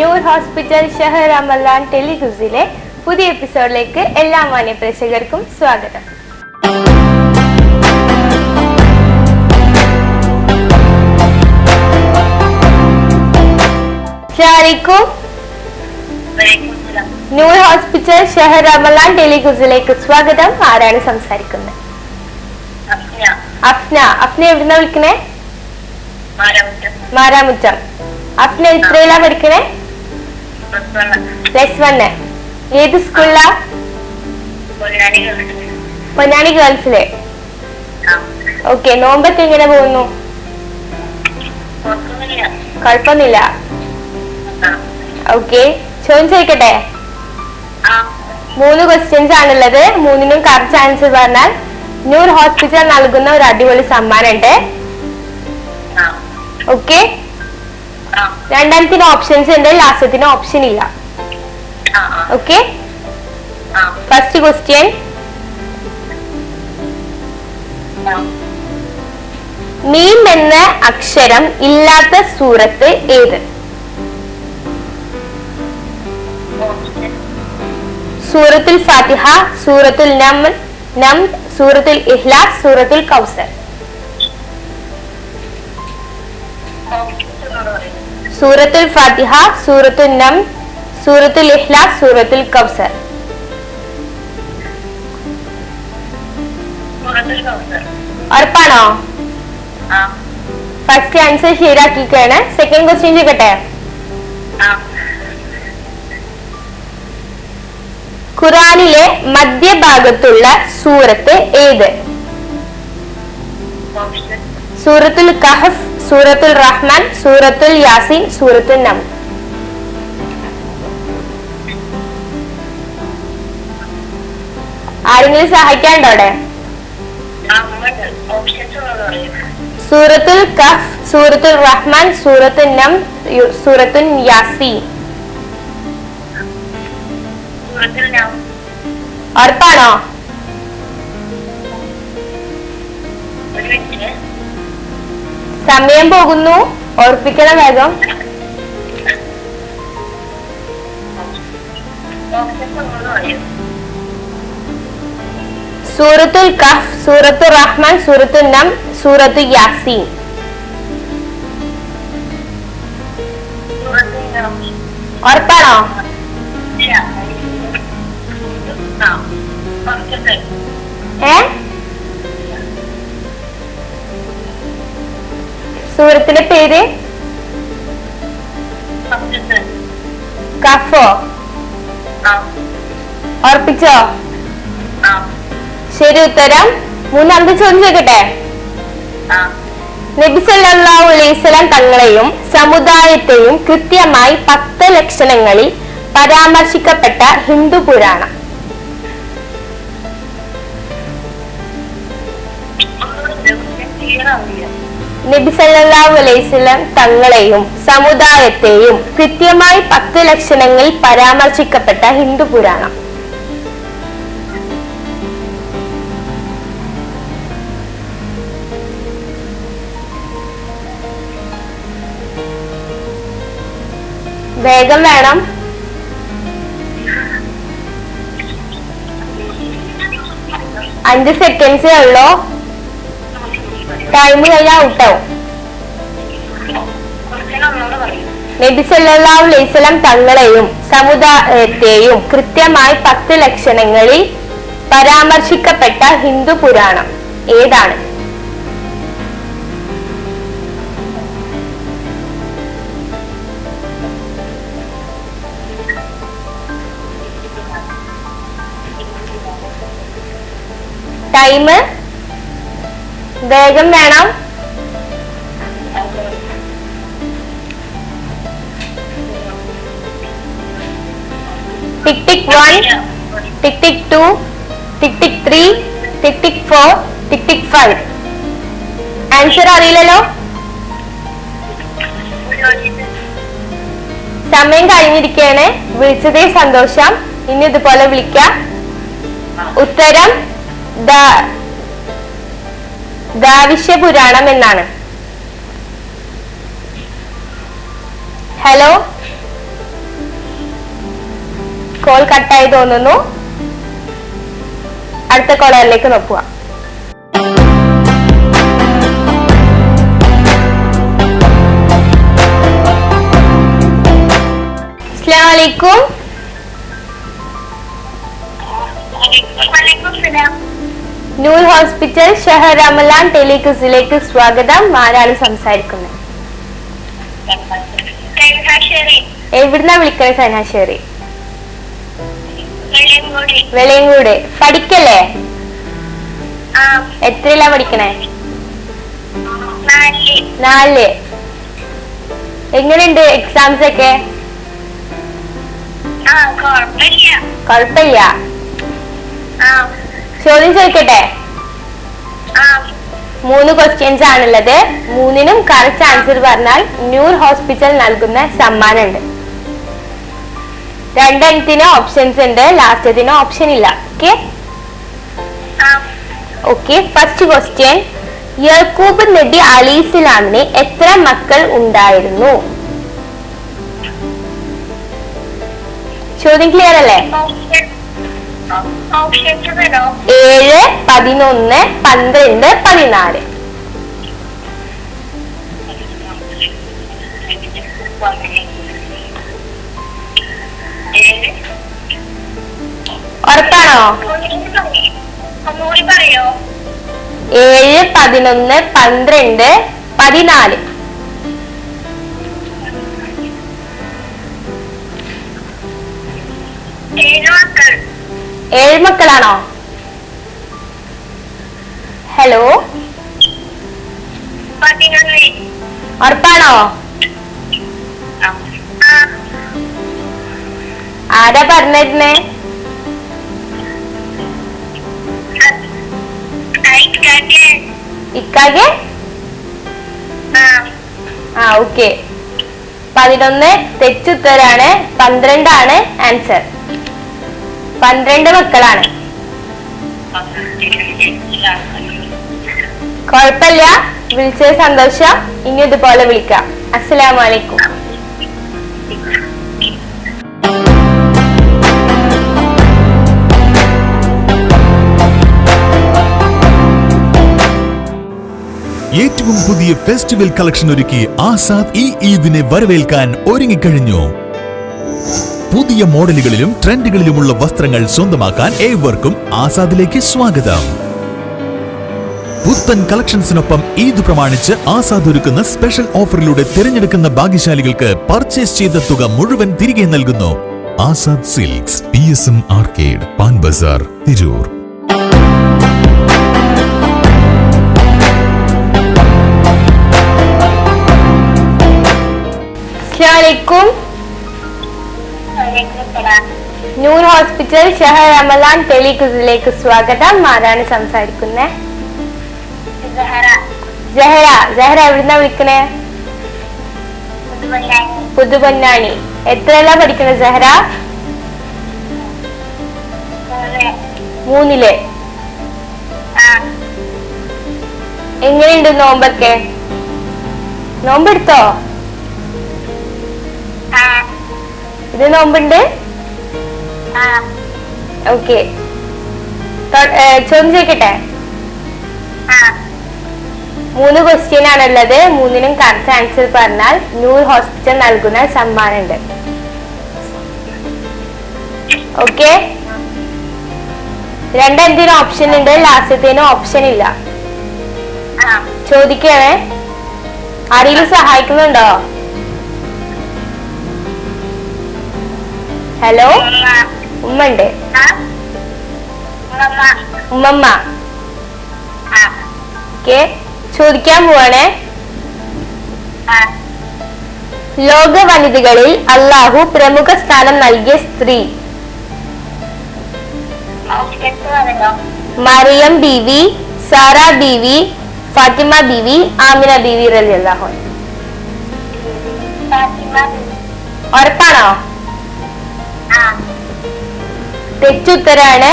Newer hospital ഷഹർ റമലാൻ ടെലിഗുസിലെ പുതിയ എപ്പിസോഡിലേക്ക് എല്ലാ മാന്യ പ്രേക്ഷകർക്കും സ്വാഗതം. ന്യൂ ഹോസ്പിറ്റൽ ഷഹർ റമലാൻ ടെലിഗുസിലേക്ക് സ്വാഗതം. ആരാണ് സംസാരിക്കുന്നത്? അഫ്ന. അഫ്ന. എവിടുന്ന വിളിക്കണേ? മാരാമുറ്റം. അഫ്ന എത്രയിലാ പഠിക്കണേ? പ്ലസ് വൺ ഏത് സ്കൂളിലാ പൊന്നാനി ഗേൾസിലെ ഓക്കെ നോമ്പൊക്കെ എങ്ങനെ പോകുന്നു? കുഴപ്പമൊന്നുമില്ല. ഓക്കെ ചോദ്യം ചോദിക്കട്ടെ? മൂന്ന് ക്വസ്റ്റ്യൻസ് ആണുള്ളത്. മൂന്നിനും കറക്റ്റ് ആൻസർ പറഞ്ഞാൽ ന്യൂർ ഹോസ്പിറ്റൽ നൽകുന്ന ഒരു അടിപൊളി സമ്മാനം ഉണ്ട് ഓക്കെ രണ്ടാമത്തിന് ഓപ്ഷൻസ് ഉണ്ട് ലാസ്റ്റത്തിന് ഓപ്ഷൻ ഇല്ല. ഓക്കെ ഫസ്റ്റ് ക്വസ്റ്റ്യൻ മീം എന്ന അക്ഷരം ഇല്ലാത്ത സൂറത്ത് ഏത്? സൂറത്തുൽ ഫാത്തിഹ സൂറത്തുൽ നം നം സൂറത്തുൽ ഇഹ്ലാസ് സൂറത്തുൽ കൗസർ. സൂറത്തുൽ ഫാത്തിഹ സൂറത്തുൽ നം സൂറത്തുൽ ഇഹ്ലാസ് സൂറത്തുൽ കൗസർ. ഉറപ്പാണോ? ഫസ്റ്റ് ആൻസർ ശരിയാക്കിക്കാണ് സെക്കൻഡ് ക്വസ്റ്റ്യൻ ചോദിക്കട്ടെ? ഖുറാനിലെ മധ്യഭാഗത്തുള്ള സൂറത്ത് ഏത്? സൂറത്തുൽ കഹഫ്. സൂറത്തുൽ റഹ്മാൻ സൂറത്തുൽ യാസീൻ സൂറത്തുൽ നം. ആരെങ്കിലും സഹായിക്കാണ്ടോ അവിടെ? സൂറത്തുൽ കഫ് സൂറത്തുൽ റഹ്മാൻ സൂറത്തുൽ നം സൂറത്തുൽ യാസീൻ. ഉറപ്പാണോ? സമയം പോകുന്നു. ഓർപ്പിക്കണം വേഗം. സൂറത്തുൽ കഫ് സൂറത്തുൽ റഹ്മാൻ സൂറത്തുൽ നം സൂറത്തു യാസീൻ. ഉറപ്പാണോ? ഏ? സൂറത്തിന്റെ പേര്? കഫോ. ഉറപ്പിച്ചോ? ശരി ഉത്തരം. മൂന്നാമത്തെ ചോദ്യം ചോദിക്കട്ടെ? നബിസല്ലാസ്ലാം തങ്ങളെയും സമുദായത്തെയും കൃത്യമായി പത്ത് ലക്ഷണങ്ങളിൽ പരാമർശിക്കപ്പെട്ട ഹിന്ദു പുരാണം. സല്ലല്ലാഹു വസല്ലം തങ്ങളെയും സമുദായത്തെയും കൃത്യമായി പത്ത് ലക്ഷണങ്ങളിൽ പരാമർശിക്കപ്പെട്ട ഹിന്ദു പുരാണം. വേഗം വേണം. അഞ്ച് സെക്കൻഡ്സേ ഉള്ളൂ. ടൈം കഴിഞ്ഞാൽ ഔട്ടാവും നബി സല്ലല്ലാഹു അലൈഹി വസല്ലം തങ്ങളെയും സമുദായത്തെയും കൃത്യമായി പത്ത് ലക്ഷണങ്ങളിൽ പരാമർശിക്കപ്പെട്ട ഹിന്ദു പുരാണം ഏതാണ്? ടൈം വേഗം വേണം. Tick tick one tick tick two tick tick three tick tick four tick tick five. Answer അറിയില്ലല്ലോ? സമയം കഴിഞ്ഞിരിക്കുകയാണ് വിളിച്ചതേ സന്തോഷം. ഇനി ഇതുപോലെ വിളിക്കാം. ഉത്തരം ദ- ദാവിശ്യ പുരാണം എന്നാണ്. ഹലോ? കോൾ കട്ടായി തോന്നുന്നു. അടുത്ത കോളറിലേക്ക് നോക്കുക. അസ്സലാമലൈക്കും നൂർ ഹോസ്പിറ്റൽ ഷഹർ റമലാൻ ടെലിക്യൂസിലേക്ക് സ്വാഗതം. ആരാണ് സംസാരിക്കുന്നത്? എവിടുന്നാ വിളിക്കണേ സനാശ്ശേരി വെളിയങ്കൂട് പഠിക്കല്ലേ? എത്രയിലാ പഠിക്കണേ? നാല്. എങ്ങനെയുണ്ട് എക്സാംസ് ഒക്കെ? കുഴപ്പമില്ല ചോദ്യം ചോദിക്കട്ടെ? മൂന്ന് ക്വസ്റ്റ്യൻസ് ആണുള്ളത്. മൂന്നിനും കറക്റ്റ് ആൻസർ പറഞ്ഞാൽ ന്യൂർ ഹോസ്പിറ്റൽ നൽകുന്ന സമ്മാനമുണ്ട്. രണ്ടെണ്ണത്തിന് ഓപ്ഷൻസ് ഉണ്ട്. ലാസ്റ്റത്തിന് ഓപ്ഷൻ ഇല്ല. Okay okay first question Yakub നബി അലി ഇസ്ലാമിന് എത്ര മക്കൾ ഉണ്ടായിരുന്നു? ചോദ്യം ക്ലിയർ അല്ലേ? ഏഴ് പതിനൊന്ന് പന്ത്രണ്ട് പതിനാല്. ഉറപ്പാണോ? ഒന്നുകൂടി പറയോ ഏഴ് പതിനൊന്ന് പന്ത്രണ്ട് പതിനാല്. ഏഴ് മക്കളാണോ? ഹലോ ഉറപ്പാണോ? ആരാ പറഞ്ഞിരുന്നേ? ഇക്കാകെ ആ. ഓക്കെ പതിനൊന്ന് തെച്ചുത്തരാണ് പന്ത്രണ്ടാണ് ആൻസർ പന്ത്രണ്ട് മക്കളാണ്. കൊഴപ്പില്ല. വിളിച്ചത് സന്തോഷം. ഇനി ഇതുപോലെ വിളിക്കാം. അസ്സലാമലൈക്കും ഏറ്റവും പുതിയ ഫെസ്റ്റിവൽ കളക്ഷൻ ഒരുക്കി ആസാദ് ഈ ഈദിനെ വരവേൽക്കാൻ ഒരുങ്ങിക്കഴിഞ്ഞു. പുതിയ മോഡലുകളിലും ട്രെൻഡുകളിലുമുള്ള വസ്ത്രങ്ങൾ സ്വന്തമാക്കാൻ ഏവർക്കും ആസാദിലേക്ക് സ്വാഗതം. പുത്തൻ കളക്ഷൻസിനൊപ്പം ഈദ് പ്രമാണിച്ച് ആസാദ് ഒരുക്കുന്ന സ്പെഷ്യൽ ഓഫറിലൂടെ തിരഞ്ഞെടുക്കുന്ന ഭാഗ്യശാലികൾക്ക് പർച്ചേസ് ചെയ്ത തുക മുഴുവൻ തിരികെ നൽകുന്നു. Azad silks P S M arcade Pan Bazar Tirur. അസ്സലാമലൈക്കും നൂർ ഹോസ്പിറ്റൽ ഷഹർ റമലാൻ ടെലിക്യൂസിലേക്ക് സ്വാഗതം. ആരാണ് സംസാരിക്കുന്നത് ജഹറ ജഹറ എവിടുന്ന വിളിക്കണേ? പുതുപൊന്നാണി എത്രയല്ല പഠിക്കണേ ജഹറ മൂന്നിൽ. എങ്ങനെയുണ്ട് നോമ്പൊക്കെ? നോമ്പെടുത്തോ? ഇത് നോമ്പുണ്ട്? ഓക്കെ. ചോദ്യം ചോദിക്കട്ടെ? മൂന്ന് ക്വസ്റ്റ്യൻ ആണുള്ളത്. മൂന്നിനും കറക്റ്റ് ആൻസർ പറഞ്ഞാൽ നൂർ ഹോസ്പിറ്റൽ നൽകുന്ന സമ്മാനമുണ്ട്. ഓക്കെ? രണ്ടെന്തിനും ഓപ്ഷൻ ഉണ്ട്? ലാസ്റ്റത്തേനും ഓപ്ഷൻ ഇല്ല. ചോദിക്കണേ? ആരെങ്കിലും സഹായിക്കുന്നുണ്ടോ? ഹലോ ഉമ്മ ഉണ്ട് ഉമ്മമ്മ. ഓക്കെ. ചോദിക്കാൻ പോവാണേ. ലോക വനിതകളിൽ അള്ളാഹു പ്രമുഖ സ്ഥാനം നൽകിയ സ്ത്രീ. മറിയം ബീവി സാറ ബീവി ഫാത്തിമ ബീവി ആമിന ബീവി റലി അള്ളാഹു ഉറപ്പാണോ? തെറ്റുത്തരാണ്.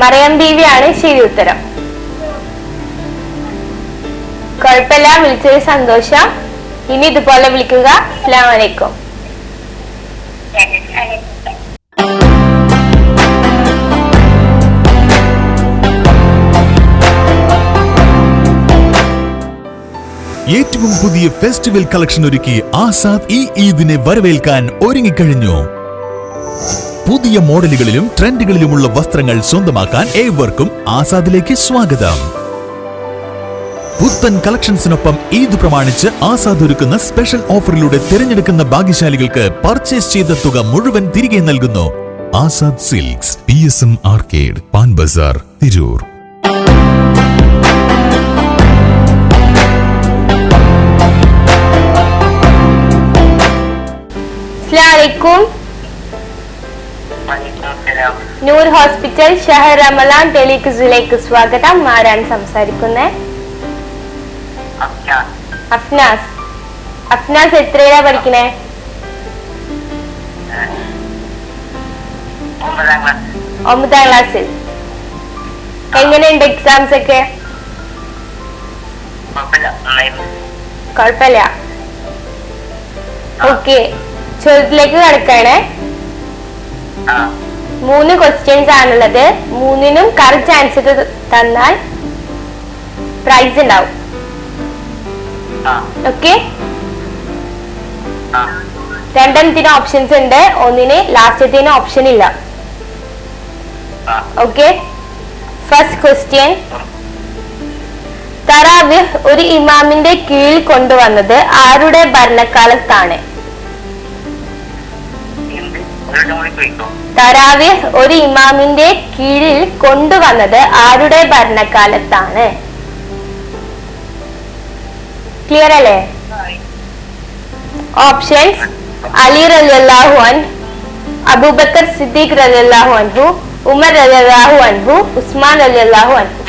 മറിയം ബീവിയാണ് ശരി ഉത്തരം കുഴപ്പമില്ല വിളിച്ചത് സന്തോഷം. ഇനി ഇതുപോലെ വിളിക്കുക. അസ്ലാം വലൈക്കും ഏറ്റവും പുതിയ ഫെസ്റ്റിവൽ കളക്ഷൻ ഒരുക്കി ആസാദ് ഈ ഈദിനെ വരവേൽക്കാൻ ഒരുങ്ങിക്കഴിഞ്ഞു. പുതിയ മോഡലുകളിലും ട്രെൻഡുകളിലുമുള്ള വസ്ത്രങ്ങൾ സ്വന്തമാക്കാൻ ഏവർക്കും ആസാദിലേക്ക് സ്വാഗതം. പുത്തൻ കളക്ഷൻസിനൊപ്പം ഈദ് പ്രമാണിച്ച് ആസാദ് ഒരുക്കുന്ന സ്പെഷ്യൽ ഓഫറിലൂടെ തിരഞ്ഞെടുക്കുന്ന ഭാഗ്യശാലികൾക്ക് പർച്ചേസ് ചെയ്ത തുക മുഴുവൻ തിരികെ നൽകുന്നു. Azad silks P S M arcade Pan Bazar Tirur. അസ്സലാമലൈക്കും വലൈക്കും നൂർ ഹോസ്പിറ്റൽ ഷഹർ റമലാൻ ടെലിക്സിലേക്ക് സ്വാഗതം. ആരാണ് സംസാരിക്കുന്നത് അഫ്നാസ്. അഫ്നാസ്. എത്രയിലാ പഠിക്കണേ? ഒമ്പതാം ക്ലാസ്. ഒമ്പതാം ക്ലാസ്സിൽ. എങ്ങനെയുണ്ട് എക്സാംസ് ഒക്കെ കുഴപ്പമില്ല. ഓക്കെ. ചോദ്യത്തിലേക്ക് കിടക്കാണേ. മൂന്ന് ക്വസ്റ്റ്യൻസ് ആണുള്ളത്. മൂന്നിനും കറക്റ്റ് ആൻസർ തന്നാൽ പ്രൈസ് ഉണ്ടാവും. ഓക്കെ രണ്ടെണ്ണത്തിന് ഓപ്ഷൻസ് ഉണ്ട്. ഒന്നിന് ലാസ്റ്റത്തിന് ഓപ്ഷൻ ഇല്ല. ഓക്കെ ഫസ്റ്റ് ക്വസ്റ്റ്യൻ തറാവിഹ് ഒരു ഇമാമിന്റെ കീഴിൽ കൊണ്ടുവന്നത് ആരുടെ ഭരണകാലത്താണ്? എന്ത് ഒരു ഇമാമിന്റെ കീഴിൽ കൊണ്ടുവന്നത് ആരുടെ ഭരണകാലത്താണ്? ക്ലിയർ അല്ലേ? ഓപ്ഷൻസ് അലി റലിയല്ലാഹു അൻ അബൂബക്കർ സിദ്ദീഖ് റലിയല്ലാഹു അൻഹു ഉമർ റലിയല്ലാഹു അൻഹു ഉസ്മാൻ റലിയല്ലാഹു അൻഹു.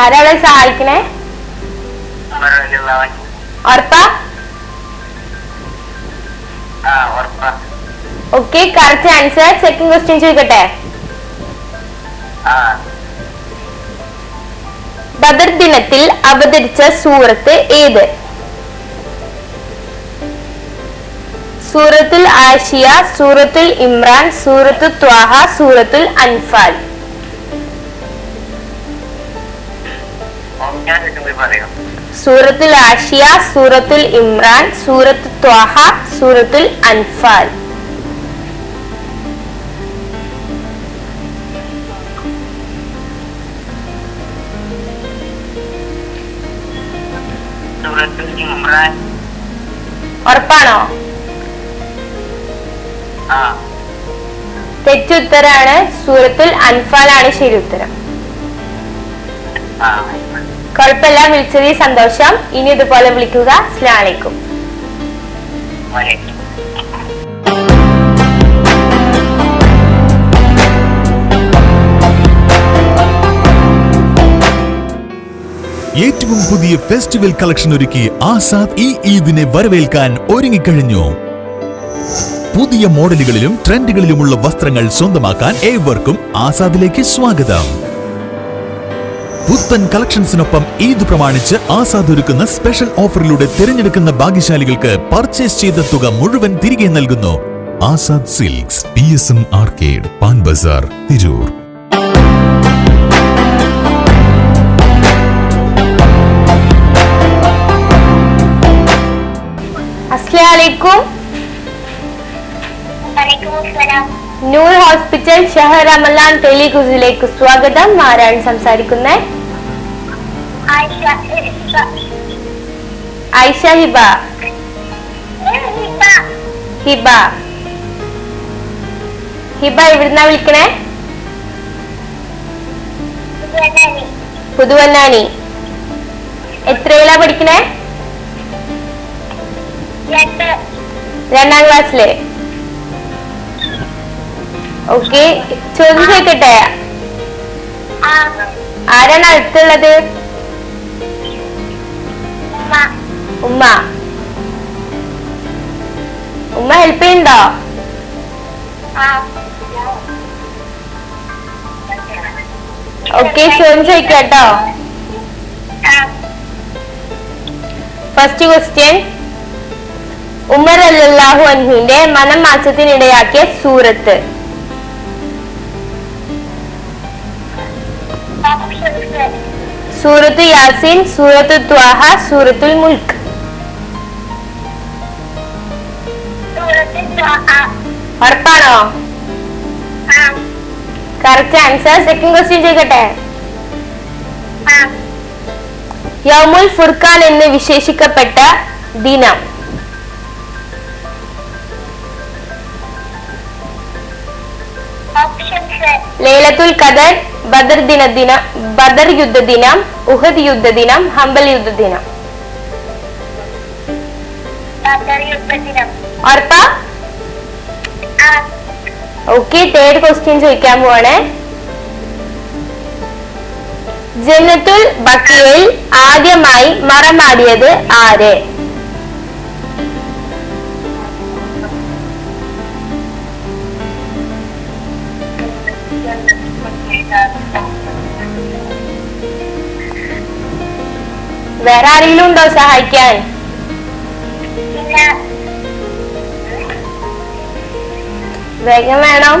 ആരാളെ സഹായിക്കണേ? Okay correct answer second question ചോദിക്കട്ടെ? ബദർ ദിനത്തിൽ അവതരിച്ച സൂറത്ത് ഏത്? സൂറത്തുൽ ആഷിയ സൂറത്തുൽ ഇമ്രാൻ സൂറത്തു ത്വാഹ സൂറത്തുൽ അൻഫാൽ. ഞാൻ പറയാം. സൂറത്തുൽ ആഷിയ സൂറത്തുൽ ഇമ്രാൻ സൂറത്ത് ത്വാഹ സൂറത്തുൽ അൻഫാൽ. ഉറപ്പാണോ? തെറ്റുത്തരാണ് സൂറത്തുൽ അൻഫാൽ ആണ് ശരി ഉത്തരം കുഴപ്പമില്ല വിളിച്ചതിൽ സന്തോഷം. ഇനി ഇതുപോലെ വിളിക്കുക. വലൈക്കും ഏറ്റവും പുതിയ ഫെസ്റ്റിവൽ കളക്ഷൻ ഒരുക്കി ആസാദ് ഈ ഈദിനെ വരവേൽക്കാൻ ഒരുങ്ങിക്കഴിഞ്ഞു. പുതിയ മോഡലുകളിലും ട്രെൻഡുകളിലുമുള്ള വസ്ത്രങ്ങൾ സ്വന്തമാക്കാൻ ഏവർക്കും ആസാദിലേക്ക് സ്വാഗതം. പുത്തൻ കളക്ഷൻസിനൊപ്പം ഈദ് പ്രമാണിച്ച് ആസാദ് ഒരുക്കുന്ന സ്പെഷ്യൽ ഓഫറിലൂടെ തിരഞ്ഞെടുക്കുന്ന ഭാഗ്യശാലികൾക്ക് പർച്ചേസ് ചെയ്ത തുക മുഴുവൻ തിരികെ നൽകുന്നു. Azad silks P S M arcade Pan Bazar Tirur. അസ്സലാമു അലൈക്കും. വലൈക്കും അസ്സലാം. നൂർ ഹോസ്പിറ്റൽ ഷഹർ റമലാൻ ടെലിഗുസിലേക്ക് സ്വാഗതം. ആരാണ് സംസാരിക്കുന്നത് ആയിഷ ഇർഷ ഐഷ ഹിബ ഹിബ. ഹിബ എവിടുന്നാ വിളിക്കണേ? പുതുവന്നാനി എത്രയിലാ പഠിക്കണേ? രണ്ടാം ക്ലാസ്സിൽ. ഓക്കെ ചോദ്യം ചോദിക്കട്ടെ? ആരാണ് അടുത്തുള്ളത്? ഉമ്മ. ഉമ്മ. ഹെൽപ്പ് ചെയ്യുന്നുണ്ടോ? ആ. ഓക്കെ ചോദ്യം ചോദിക്കാട്ടോ. ഫസ്റ്റ് ക്വസ്റ്റ്യൻ ഉമർ അല്ലാഹു അൻഹുവിന്റെ മനം മാറ്റത്തിനിടയാക്കിയ സൂറത്ത്. സൂറത്ത് യാസീൻ സൂറത്ത് ത്വാഹ സൂറത്തുൽ മുൽക്ക്. ഉറപ്പാണോ? കറക്റ്റ് ആൻസർ സെക്കൻഡ് ക്വസ്റ്റ്യൻ ചോദിക്കട്ടെ? യൗമുൽ ഫുർഖാൻ എന്ന് വിശേഷിക്കപ്പെട്ട ദിനം. ലൈലത്തുൽ ഖദർ ബദർ ദിന ദിന ബദർ യുദ്ധ ദിനം ഉഹദ് യുദ്ധ ദിനം ഹംബൽ യുദ്ധ ദിനം. ഉറപ്പാ ഓക്കെ തേർഡ് ക്വസ്റ്റ്യൻ ചോദിക്കാൻ പോവാണേ. ജനത്തുൽ ബക്കിയയിൽ ആദ്യമായി മറമാടിയത് ആര്? വേറെ ആരെങ്കിലും ഉണ്ടോ സഹായിക്കാൻ? വേഗം വേണം.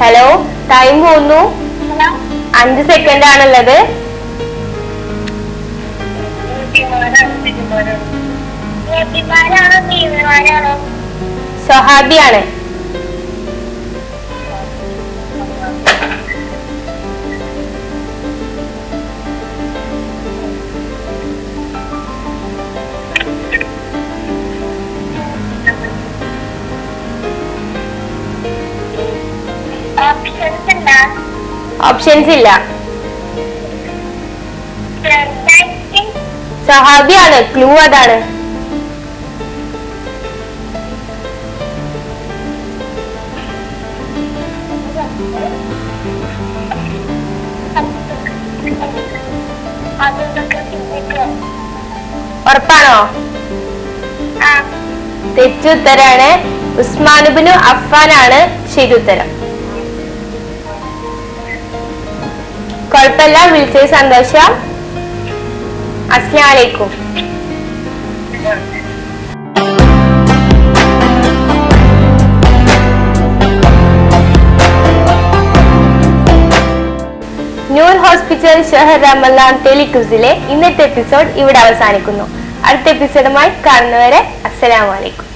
ഹലോ ടൈം പോന്നു. അഞ്ച് സെക്കൻഡ് ആണുള്ളത്. സൊഹാബിയാണ്. സ്വഹാബിയാണ് ഓപ്ഷൻസ് ഇല്ല. സഹാബിയാണ് ക്ലൂ അതാണ്. ഉറപ്പാണോ? തെറ്റുത്തരാണ്. ഉസ്മാനുബിനു അഫ്ഫാനാണ് ശരി കുഴപ്പമില്ല വിളിച്ചത് സന്തോഷം. അസ്ലാമലൈക്കും ന്യൂർ ഹോസ്പിറ്റൽ ഷെഹർ റമലാൻ ടെലിക്യൂസിലെ ഇന്നത്തെ എപ്പിസോഡ് ഇവിടെ അവസാനിക്കുന്നു. അടുത്ത എപ്പിസോഡുമായി കാണുന്നവരെ അസ്സലാമു അലൈക്കും.